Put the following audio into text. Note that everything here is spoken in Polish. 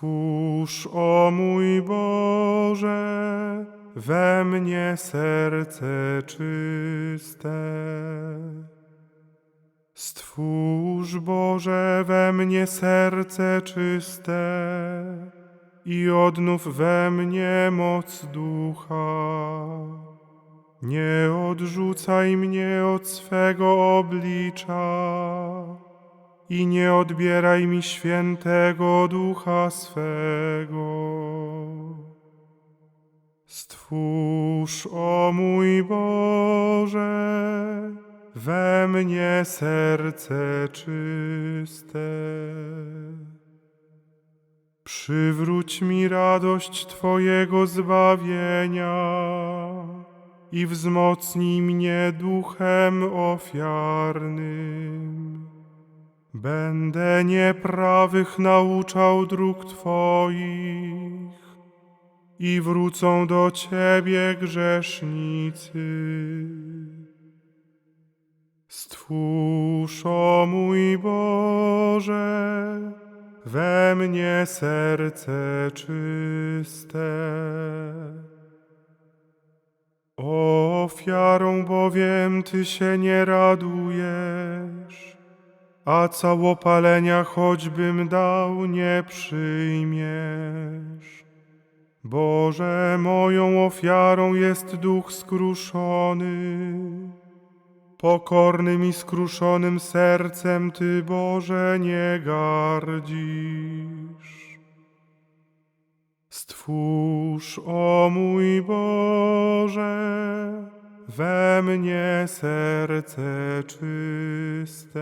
Stwórz, o mój Boże, we mnie serce czyste. Stwórz, Boże, we mnie serce czyste i odnów we mnie moc ducha. Nie odrzucaj mnie od swego oblicza i nie odbieraj mi świętego ducha swego. Stwórz, o mój Boże, we mnie serce czyste. Przywróć mi radość Twojego zbawienia i wzmocnij mnie duchem ofiarnym. Będę nieprawych nauczał dróg Twoich i wrócą do Ciebie grzesznicy. Stwórz, o mój Boże, we mnie serce czyste. Ofiarą bowiem Ty się nie radujesz, a całopalenia choćbym dał nie przyjmiesz. Boże, moją ofiarą jest duch skruszony. Pokornym i skruszonym sercem Ty, Boże, nie gardzisz. Stwórz, o mój Boże, we mnie serce czyste.